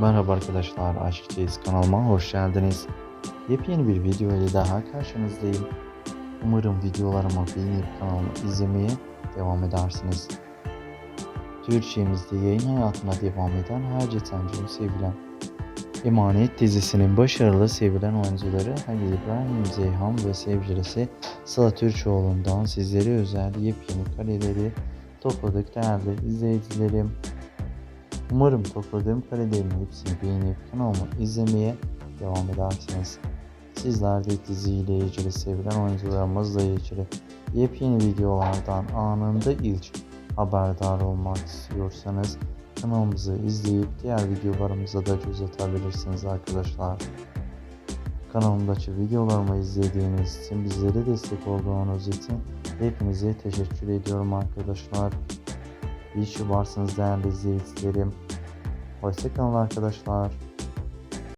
Merhaba arkadaşlar, Aşkçıyız kanalıma hoş geldiniz. Yepyeni bir video ile daha karşınızdayım. Umarım videolarımı beğenip kanalımı izlemeye devam edersiniz. Türkçemizde yayın hayatına devam eden her cetencim sevilen Emanet dizisinin başarılı sevilen oyuncuları Halil İbrahim Zeyhan ve sevgilisi Sıla Türkoğlu'ndan sizlere özel yepyeni kareleri topladık değerli izleyicilerim. Umarım topladığım karelerin hepsini beğenip kanalımı izlemeye devam edersiniz. Sizler de diziyle ilgili sevilen oyuncularımızla ilgili yepyeni videolardan anında ilk haberdar olmak istiyorsanız kanalımızı izleyip diğer videolarımıza da göz atabilirsiniz arkadaşlar. Kanalımdaki videolarımı izlediğiniz için bizlere destek olduğunuz için hepinize teşekkür ediyorum arkadaşlar. İyi ki varsınız değerli izleyicilerim. Hoşçakalın arkadaşlar.